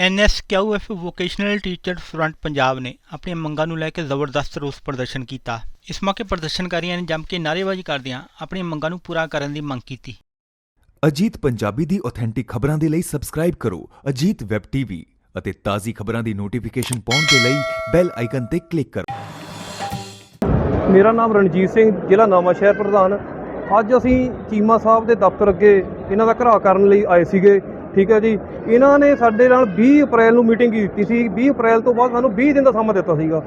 NSQF vocational teachers front Punjab ਨੇ ਆਪਣੀਆਂ ਮੰਗਾਂ ਨੂੰ ਲੈ ਕੇ ਜ਼ਬਰਦਸਤ ਰੋਸ ਪ੍ਰਦਰਸ਼ਨ ਕੀਤਾ। ਇਸ ਮੌਕੇ ਪ੍ਰਦਰਸ਼ਨਕਾਰੀਆਂ ਨੇ ਜੰਮ ਕੇ ਨਾਅਰੇਬਾਜ਼ੀ ਕਰਦਿਆਂ ਆਪਣੀਆਂ ਮੰਗਾਂ ਨੂੰ ਪੂਰਾ ਕਰਨ ਦੀ ਮੰਗ ਕੀਤੀ। ਅਜੀਤ ਪੰਜਾਬੀ ਦੀ ਆਥੈਂਟਿਕ ਖਬਰਾਂ ਦੇ ਲਈ ਸਬਸਕ੍ਰਾਈਬ ਕਰੋ ਅਜੀਤ ਵੈਬ ਟੀਵੀ ਅਤੇ ਤਾਜ਼ੀ ਖਬਰਾਂ ਦੀ ਨੋਟੀਫਿਕੇਸ਼ਨ ਪਾਉਣ ਦੇ ਲਈ ਬੈਲ ਆਈਕਨ ਤੇ ਕਲਿੱਕ ਕਰੋ। ਮੇਰਾ ਨਾਮ ਰਣਜੀਤ ਸਿੰਘ ਜ਼ਿਲ੍ਹਾ ਨਵਾਂ ਸ਼ਹਿਰ ਪ੍ਰਧਾਨ। ਅੱਜ ਅਸੀਂ ਚੀਮਾ ਸਾਹਿਬ ਦੇ ਦਫ਼ਤਰ ਅੱਗੇ ਇਹਨਾਂ ਦਾ ਘਰਾ ਕਰਨ ਲਈ ਆਏ ਸੀਗੇ। ਠੀਕ ਹੈ ਜੀ। ਇਹਨਾਂ ਨੇ ਸਾਡੇ ਨਾਲ 20 ਅਪ੍ਰੈਲ ਨੂੰ ਮੀਟਿੰਗ ਕੀਤੀ ਸੀ। 20 ਅਪ੍ਰੈਲ ਤੋਂ ਬਾਅਦ ਸਾਨੂੰ 20 ਦਿਨ ਦਾ ਸਮਾਂ ਦਿੱਤਾ ਸੀਗਾ।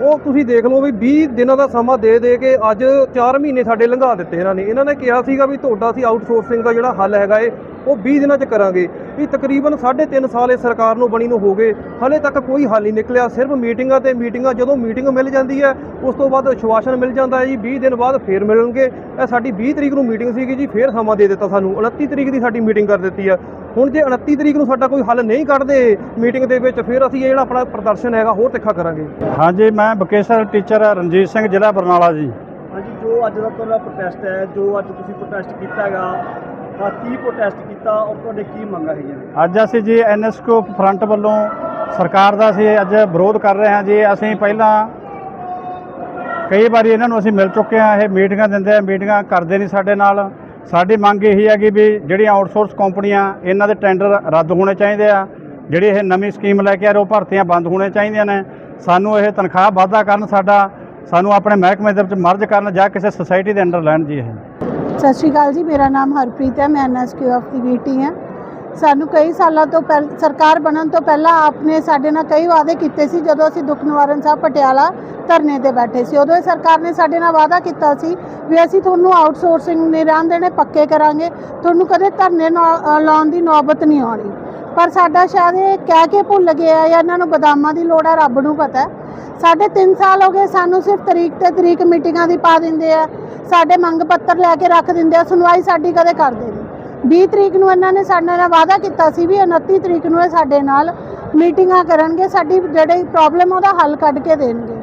ਉਹ ਤੁਸੀਂ ਦੇਖ ਲਓ ਵੀ 20 ਦਿਨਾਂ ਦਾ ਸਮਾਂ ਦੇ ਦੇ ਕੇ ਅੱਜ 4 ਮਹੀਨੇ ਸਾਡੇ ਲੰਘਾ ਦਿੱਤੇ ਇਹਨਾਂ ਨੇ। ਇਹਨਾਂ ਨੇ ਕਿਹਾ ਸੀਗਾ ਵੀ ਤੁਹਾਡਾ ਅਸੀਂ ਆਊਟਸੋਰਸਿੰਗ ਦਾ ਜਿਹੜਾ ਹੱਲ ਹੈਗਾ ਏ ਉਹ 20 ਦਿਨਾਂ 'ਚ ਕਰਾਂਗੇ। ਵੀ ਤਕਰੀਬਨ 3.5 ਸਾਲ ਇਹ ਸਰਕਾਰ ਨੂੰ ਬਣੀ ਨੂੰ ਹੋ ਗਏ। ਹਲੇ ਤੱਕ ਕੋਈ ਹੱਲ ਨਹੀਂ ਨਿਕਲਿਆ। ਸਿਰਫ ਮੀਟਿੰਗਾਂ ਤੇ ਮੀਟਿੰਗਾਂ ਜਦੋਂ ਮੀਟਿੰਗ ਮਿਲ ਜਾਂਦੀ ਹੈ ਉਸ ਤੋਂ ਬਾਅਦ ਆਸ਼ਵਾਸਨ ਮਿਲ ਜਾਂਦਾ ਹੈ ਜੀ। 20 ਦਿਨ ਬਾਅਦ ਫੇਰ ਮਿਲਣਗੇ। ਇਹ ਸਾਡੀ 20 ਤਰੀਕ ਨੂੰ ਮੀਟਿੰਗ ਸੀਗੀ ਜੀ ਫੇਰ ਸਮਾਂ ਦੇ ਦਿੱਤਾ ਸਾਨੂੰ। 29 ਤਰੀਕ ਦੀ ਸਾਡੀ ਮੀਟਿੰਗ ਕਰ ਦਿੱਤੀ ਹੈ। ਹੁਣ ਜੇ 29 ਤਰੀਕ ਨੂੰ ਸਾਡਾ ਕੋਈ ਹੱਲ ਨਹੀਂ ਕੱਢਦੇ ਮੀਟਿੰਗ ਦੇ ਵਿੱਚ ਫਿਰ ਅਸੀਂ ਇਹ ਜਿਹੜਾ ਆਪਣਾ ਪ੍ਰਦਰਸ਼ਨ ਹੈਗਾ ਹੋਰ ਤਿੱਖਾ ਕਰਾਂਗੇ। ਹਾਂਜੀ ਮੈਂ ਵੋਕੇਸ਼ਨਲ ਟੀਚਰ ਰਣਜੀਤ ਸਿੰਘ ਜ਼ਿਲ੍ਹਾ ਬਰਨਾਲਾ ਜੀ। ਹਾਂਜੀ ਜੋ ਅੱਜ ਦਾ ਤੁਹਾਡਾ ਪ੍ਰੋਟੈਸਟ ਹੈ ਜੋ ਅੱਜ ਤੁਸੀਂ ਪ੍ਰੋਟੈਸਟ ਕੀਤਾ ਹੈਗਾ ਕੀ ਪ੍ਰੋਟੈਸਟ ਕੀਤਾ, ਔਰ ਤੁਹਾਡੇ ਕੀ ਮੰਗਾਂ ਹੈਗੀਆਂ? ਅੱਜ ਅਸੀਂ ਜੀ ਐਨਐਸਕੋ ਫਰੰਟ ਵੱਲੋਂ ਸਰਕਾਰ ਦਾ ਅਸੀਂ ਅੱਜ ਵਿਰੋਧ ਕਰ ਰਹੇ ਹਾਂ ਜੀ। ਅਸੀਂ ਪਹਿਲਾਂ ਕਈ ਵਾਰੀ ਇਹਨਾਂ ਨੂੰ ਅਸੀਂ ਮਿਲ ਚੁੱਕੇ ਹਾਂ, ਇਹ ਮੀਟਿੰਗਾਂ ਦਿੰਦੇ ਆ, ਮੀਟਿੰਗਾਂ ਕਰਦੇ ਨਹੀਂ ਸਾਡੇ ਨਾਲ। ਸਾਡੀ ਮੰਗ ਇਹੀ ਹੈਗੀ ਵੀ ਜਿਹੜੀਆਂ ਆਊਟਸੋਰਸ ਕੰਪਨੀਆਂ, ਇਹਨਾਂ ਦੇ ਟੈਂਡਰ ਰੱਦ ਹੋਣੇ ਚਾਹੀਦੇ ਆ। ਜਿਹੜੀ ਇਹ ਨਵੀਂ ਸਕੀਮ ਲੈ ਕੇ ਆ ਰਹੇ ਉਹ ਭਰਤੀਆਂ ਬੰਦ ਹੋਣੇ ਚਾਹੀਦੀਆਂ ਨੇ। ਸਾਨੂੰ ਇਹ ਤਨਖਾਹ ਵਾਧਾ ਕਰਨ ਸਾਡਾ, ਸਾਨੂੰ ਆਪਣੇ ਮਹਿਕਮੇ ਦੇ ਵਿੱਚ ਮਰਜ ਕਰਨ ਜਾਂ ਕਿਸੇ ਸੁਸਾਇਟੀ ਦੇ ਅੰਡਰ ਲੈਣ ਜੀ ਇਹ। ਸਤਿ ਸ਼੍ਰੀ ਅਕਾਲ ਜੀ, ਮੇਰਾ ਨਾਮ ਹਰਪ੍ਰੀਤ ਹੈ, ਮੈਂ ਐਨਐਸਕਿਊ ਆਫ ਦੀ ਵੀਟੀ ਹਾਂ। ਸਾਨੂੰ ਕਈ ਸਾਲਾਂ ਤੋਂ ਪਹਿਲ, ਸਰਕਾਰ ਬਣਨ ਤੋਂ ਪਹਿਲਾਂ ਆਪਨੇ ਸਾਡੇ ਨਾਲ ਕਈ ਵਾਅਦੇ ਕੀਤੇ ਸੀ, ਜਦੋਂ ਅਸੀਂ ਦੁੱਖ ਨਿਵਾਰਨ ਸਾਹਿਬ ਪਟਿਆਲਾ ਧਰਨੇ ਤੇ ਬੈਠੇ ਸੀ। ਉਦੋਂ ਇਹ ਸਰਕਾਰ ਨੇ ਸਾਡੇ ਨਾਲ ਵਾਅਦਾ ਕੀਤਾ ਸੀ ਵੀ ਅਸੀਂ ਤੁਹਾਨੂੰ ਆਊਟਸੋਰਸਿੰਗ ਨਹੀਂ ਰਹਿਣ ਦੇਣੇ, ਪੱਕੇ ਕਰਾਂਗੇ। ਤੁਹਾਨੂੰ ਕਦੇ ਧਰਨੇ ਨੌ- ਲਾਉਣ ਦੀ ਨੌਬਤ ਨਹੀਂ ਆਉਣੀ। ਪਰ ਸਾਡਾ ਸ਼ਾਇਦ ਇਹ ਕਹਿ ਕੇ ਭੁੱਲ ਗਿਆ ਜਾਂ ਇਹਨਾਂ ਨੂੰ ਬਦਾਮਾਂ ਦੀ ਲੋੜ ਹੈ, ਰੱਬ ਨੂੰ ਪਤਾ ਹੈ। ਸਾਡੇ 3 ਸਾਲ ਹੋ ਗਏ ਸਾਨੂੰ ਸਿਰਫ ਤਰੀਕ ਤੇ ਤਰੀਕ ਮੀਟਿੰਗਾਂ ਦੀ ਪਾ ਦਿੰਦੇ ਆ। ਸਾਡੇ ਮੰਗ ਪੱਤਰ ਲੈ ਕੇ ਰੱਖ ਦਿੰਦੇ ਆ, ਸੁਣਵਾਈ ਸਾਡੀ ਕਦੇ ਕਰਦੇ ਨਹੀਂ। 20 ਤਰੀਕ ਨੂੰ ਇਹਨਾਂ ਨੇ ਸਾਡੇ ਨਾਲ ਵਾਅਦਾ ਕੀਤਾ ਸੀ ਵੀ 29 ਤਰੀਕ ਨੂੰ ਇਹ ਸਾਡੇ ਨਾਲ ਮੀਟਿੰਗਾਂ ਕਰਨਗੇ, ਸਾਡੀ ਜਿਹੜੀ ਪ੍ਰੋਬਲਮ ਉਹਦਾ ਹੱਲ ਕੱਢ ਕੇ ਦੇਣਗੇ।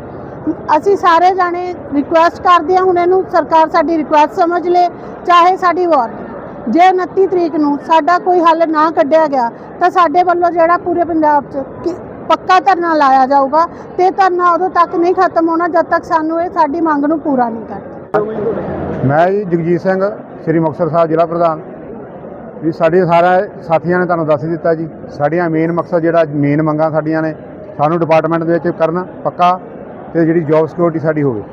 ਅਸੀਂ ਸਾਰੇ ਜਾਣੇ ਰਿਕੁਐਸਟ ਕਰਦੇ ਹਾਂ ਹੁਣ ਇਹਨੂੰ ਸਰਕਾਰ ਸਾਡੀ ਰਿਕੁਐਸਟ ਸਮਝ ਲੇ, ਚਾਹੇ ਸਾਡੀ ਵਾਰ ਜੇ 29 ਤਰੀਕ ਨੂੰ ਸਾਡਾ ਕੋਈ ਹੱਲ ਨਾ ਕੱਢਿਆ ਗਿਆ, ਤਾਂ ਸਾਡੇ ਵੱਲੋਂ ਜਿਹੜਾ ਪੂਰੇ ਪੰਜਾਬ 'ਚ ਕਿ- ਪੱਕਾ ਧਰਨਾ ਲਾਇਆ ਜਾਊਗਾ ਤੇ ਧਰਨਾ ਉਦੋਂ ਤੱਕ ਨਹੀਂ ਖਤਮ ਹੋਣਾ ਜਦ ਤੱਕ ਸਾਨੂੰ ਇਹ ਸਾਡੀ ਮੰਗ ਨੂੰ ਪੂਰਾ ਨਹੀਂ ਕਰਦੇ। ਮੈਂ ਜੀ ਜਗਜੀਤ ਸਿੰਘ, ਸ੍ਰੀ ਮੁਕਤਸਰ ਸਾਹਿਬ ਜ਼ਿਲ੍ਹਾ ਪ੍ਰਧਾਨ। ਵੀ ਸਾਡੇ ਸਾਰਾ ਸਾਥੀਆਂ ਨੇ ਤੁਹਾਨੂੰ ਦੱਸ ਦਿੱਤਾ ਜੀ, ਸਾਡੀਆਂ ਮੇਨ ਮਕਸਦ ਜਿਹੜਾ ਮੇਨ ਮੰਗਾਂ ਸਾਡੀਆਂ ਨੇ, ਸਾਨੂੰ ਡਿਪਾਰਟਮੈਂਟ ਦੇ ਵਿੱਚ ਕਰਨ ਪੱਕਾ ਤੇ ਜਿਹੜੀ ਜੌਬ ਸਿਕਿਉਰਿਟੀ ਸਾਡੀ ਹੋਵੇ।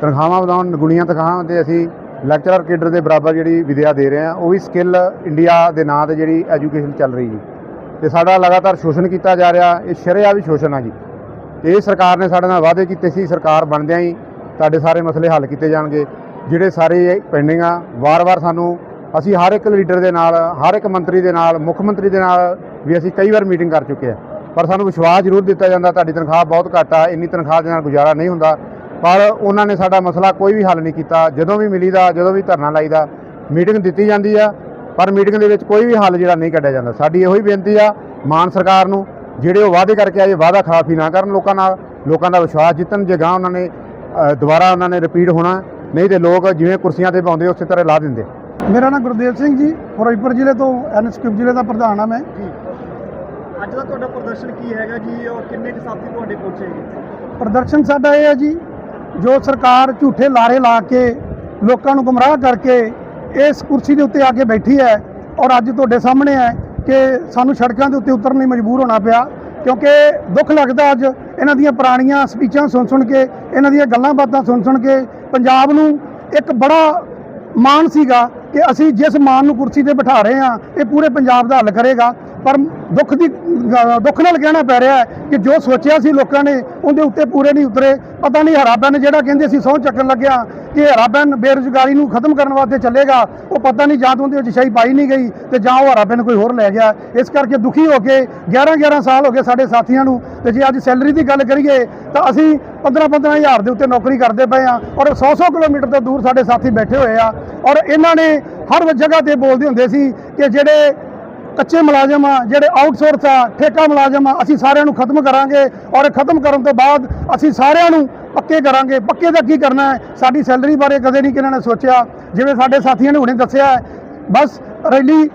ਤਨਖਾਹਾਂ ਵਧਾਉਣ, ਗੁਣੀਆਂ ਤਨਖਾਹਾਂ ਤੇ ਅਸੀਂ ਲੈਕਚਰਰ ਕੇਡਰ ਦੇ ਬਰਾਬਰ ਜਿਹੜੀ ਵਿਦਿਆ ਦੇ ਰਹੇ ਹਾਂ, ਉਹ ਵੀ ਸਕਿੱਲ ਇੰਡੀਆ ਦੇ ਨਾਂ ਤੇ ਜਿਹੜੀ ਐਜੂਕੇਸ਼ਨ ਚੱਲ ਰਹੀ ਜੀ। ਤੇ ਸਾਡਾ ਲਗਾਤਾਰ ਸ਼ੋਸ਼ਣ ਕੀਤਾ ਜਾ ਰਿਹਾ, ਇਹ ਸ਼ਰਿਆ ਵੀ ਸ਼ੋਸ਼ਣ ਆ ਜੀ। ਇਹ ਸਰਕਾਰ ਨੇ ਸਾਡੇ ਨਾਲ ਵਾਅਦੇ ਕੀਤੇ ਸੀ, ਸਰਕਾਰ ਬਣਦਿਆਂ ਹੀ ਤੁਹਾਡੇ ਸਾਰੇ ਮਸਲੇ ਹੱਲ ਕੀਤੇ ਜਾਣਗੇ। ਜਿਹੜੇ ਸਾਰੇ ਪੈਂਡਿੰਗ ਆ, ਵਾਰ-ਵਾਰ ਸਾਨੂੰ ਅਸੀਂ ਹਰ ਇੱਕ ਲੀਡਰ ਦੇ ਨਾਲ, ਹਰ ਇੱਕ ਮੰਤਰੀ ਦੇ ਨਾਲ, ਮੁੱਖ ਮੰਤਰੀ ਦੇ ਨਾਲ ਵੀ ਅਸੀਂ ਕਈ ਵਾਰ ਮੀਟਿੰਗ ਕਰ ਚੁੱਕੇ ਆ। ਪਰ ਸਾਨੂੰ ਵਿਸ਼ਵਾਸ ਜ਼ਰੂਰ ਦਿੱਤਾ ਜਾਂਦਾ, ਤੁਹਾਡੀ ਤਨਖਾਹ ਬਹੁਤ ਘੱਟ ਆ, ਇੰਨੀ ਤਨਖਾਹ ਦੇ ਨਾਲ ਗੁਜ਼ਾਰਾ ਨਹੀਂ ਹੁੰਦਾ। ਪਰ ਉਹਨਾਂ ਨੇ ਸਾਡਾ ਮਸਲਾ ਕੋਈ ਵੀ ਹੱਲ ਨਹੀਂ ਕੀਤਾ। ਜਦੋਂ ਵੀ ਮਿਲੀਦਾ, ਜਦੋਂ ਵੀ ਧਰਨਾ ਲਾਈਦਾ, ਮੀਟਿੰਗ ਦਿੱਤੀ ਜਾਂਦੀ ਆ। ਪਰ ਮੀਟਿੰਗ ਦੇ ਵਿੱਚ ਕੋਈ ਵੀ ਹੱਲ ਜਿਹੜਾ ਨਹੀਂ ਕੱਢਿਆ ਜਾਂਦਾ। ਸਾਡੀ ਇਹੋ ਹੀ ਬੇਨਤੀ ਆ ਮਾਨ ਸਰਕਾਰ ਨੂੰ ਜਿਹੜੇ ਉਹ ਵਾਅਦੇ ਕਰਕੇ ਆਏ ਵਾਅਦਾ ਖਿਲਾਫੀ ਨਾ ਕਰਨ ਲੋਕਾਂ ਨਾਲ ਲੋਕਾਂ ਦਾ ਵਿਸ਼ਵਾਸ ਜਿੱਤਣ ਜੇ ਗਾਂ ਉਹਨਾਂ ਨੇ ਦੁਬਾਰਾ ਉਹਨਾਂ ਨੇ ਰਿਪੀਟ ਹੋਣਾ ਨਹੀਂ ਤੇ ਲੋਕ ਜਿਵੇਂ ਕੁਰਸੀਆਂ ਤੇ ਪਾਉਂਦੇ ਉਸੇ ਤਰ੍ਹਾਂ ਲਾ ਦਿੰਦੇ। ਮੇਰਾ ਨਾਮ ਗੁਰਦੇਵ ਸਿੰਘ ਜੀ ਫਿਰੋਜ਼ਪੁਰ ਜ਼ਿਲ੍ਹੇ ਤੋਂ ਐਨਐਸਕਿਊ ਜ਼ਿਲ੍ਹੇ ਦਾ ਪ੍ਰਧਾਨ ਆ ਮੈਂ। ਅੱਜ ਦਾ ਤੁਹਾਡਾ ਪ੍ਰਦਰਸ਼ਨ ਕੀ ਹੈਗਾ ਜੀ ਔਰ ਕਿੰਨੇ ਕੁ ਸਾਥੀ ਤੁਹਾਡੇ ਪਹੁੰਚੇਗੇ ਪ੍ਰਦਰਸ਼ਨ ਸਾਡਾ ਇਹ ਹੈ ਜੀ ਜੋ ਸਰਕਾਰ ਝੂਠੇ ਲਾਰੇ ਲਾ ਕੇ ਲੋਕਾਂ ਨੂੰ ਗੁੰਮਰਾਹ ਕਰਕੇ ਇਸ ਕੁਰਸੀ ਦੇ ਉੱਤੇ ਆ ਕੇ ਬੈਠੀ ਹੈ ਔਰ ਅੱਜ ਤੁਹਾਡੇ ਸਾਹਮਣੇ ਹੈ ਕਿ ਸਾਨੂੰ ਸੜਕਾਂ ਦੇ ਉੱਤੇ ਉਤਰਨ ਲਈ ਮਜਬੂਰ ਹੋਣਾ ਪਿਆ, ਕਿਉਂਕਿ ਦੁੱਖ ਲੱਗਦਾ ਅੱਜ ਇਹਨਾਂ ਦੀਆਂ ਪੁਰਾਣੀਆਂ ਸਪੀਚਾਂ ਸੁਣ ਸੁਣ ਕੇ, ਇਹਨਾਂ ਦੀਆਂ ਗੱਲਾਂ ਬਾਤਾਂ ਸੁਣ ਸੁਣ ਕੇ ਪੰਜਾਬ ਨੂੰ ਇੱਕ ਬੜਾ ਮਾਣ ਸੀਗਾ ਕਿ ਅਸੀਂ ਜਿਸ ਮਾਨ ਨੂੰ ਕੁਰਸੀ ਤੇ ਬਿਠਾ ਰਹੇ ਹਾਂ, ਇਹ ਪੂਰੇ ਪੰਜਾਬ ਦਾ ਹੱਲ ਕਰੇਗਾ। ਪਰ ਦੁੱਖ ਦੀ ਦੁੱਖ ਨਾਲ ਕਹਿਣਾ ਪੈ ਰਿਹਾ ਹੈ ਕਿ ਜੋ ਸੋਚਿਆ ਸੀ ਲੋਕਾਂ ਨੇ, ਉਹਦੇ ਉੱਤੇ ਪੂਰੇ ਨਹੀਂ ਉਤਰੇ। ਪਤਾ ਨਹੀਂ ਹਰਾਬੈਨ ਜਿਹੜਾ ਕਹਿੰਦੇ ਸੀ, ਸਹੁੰ ਚੱਕਣ ਲੱਗਿਆ ਕਿ ਹਰਾਬੈਨ ਬੇਰੁਜ਼ਗਾਰੀ ਨੂੰ ਖਤਮ ਕਰਨ ਵਾਸਤੇ ਚੱਲੇਗਾ, ਉਹ ਪਤਾ ਨਹੀਂ ਜਾਂ ਤਾਂ ਉਹਦੇ ਵਿੱਚ ਸ਼ਾਹੀ ਪਾਈ ਨਹੀਂ ਗਈ ਤੇ ਜਾਂ ਉਹ ਹਰਾਬੈਨ ਕੋਈ ਹੋਰ ਲੈ ਗਿਆ। ਇਸ ਕਰਕੇ ਦੁਖੀ ਹੋ ਕੇ 11 11 ਸਾਲ ਹੋ ਗਏ ਸਾਡੇ ਸਾਥੀਆਂ ਨੂੰ। ਤੇ ਜੇ ਅੱਜ ਸੈਲਰੀ ਦੀ ਗੱਲ ਕਰੀਏ, ਤਾਂ ਅਸੀਂ 15 15 ਹਜ਼ਾਰ ਦੇ ਉੱਤੇ ਨੌਕਰੀ ਕਰਦੇ ਪਏ ਆ ਔਰ 100 100 ਕਿਲੋਮੀਟਰ ਤੋਂ ਦੂਰ ਸਾਡੇ ਸਾਥੀ ਬੈਠੇ ਹੋਏ ਆ। ਔਰ ਇਹਨਾਂ ਨੇ ਹਰ ਜਗ੍ਹਾ ਤੇ ਬੋਲਦੇ ਹੁੰਦੇ ਸੀ ਕਿ ਜਿਹੜੇ ਕੱਚੇ ਮੁਲਾਜ਼ਮ ਆ, ਜਿਹੜੇ ਆਊਟਸੋਰਸ ਆ, ਠੇਕਾ ਮੁਲਾਜ਼ਮ ਆ, ਅਸੀਂ ਸਾਰਿਆਂ ਨੂੰ ਖਤਮ ਕਰਾਂਗੇ ਔਰ ਖਤਮ ਕਰਨ ਤੋਂ ਬਾਅਦ ਅਸੀਂ ਸਾਰਿਆਂ ਨੂੰ ਪੱਕੇ ਕਰਾਂਗੇ। ਪੱਕੇ ਦਾ ਕੀ ਕਰਨਾ ਹੈ? ਸਾਡੀ ਸੈਲਰੀ ਬਾਰੇ ਕਦੇ ਨਹੀਂ ਕਿਹਨਾਂ ਨੇ ਸੋਚਿਆ। ਜਿਵੇਂ ਸਾਡੇ ਸਾਥੀਆਂ ਨੇ ਹੁਣੇ ਦੱਸਿਆ ਬਸ ਰੈਲੀ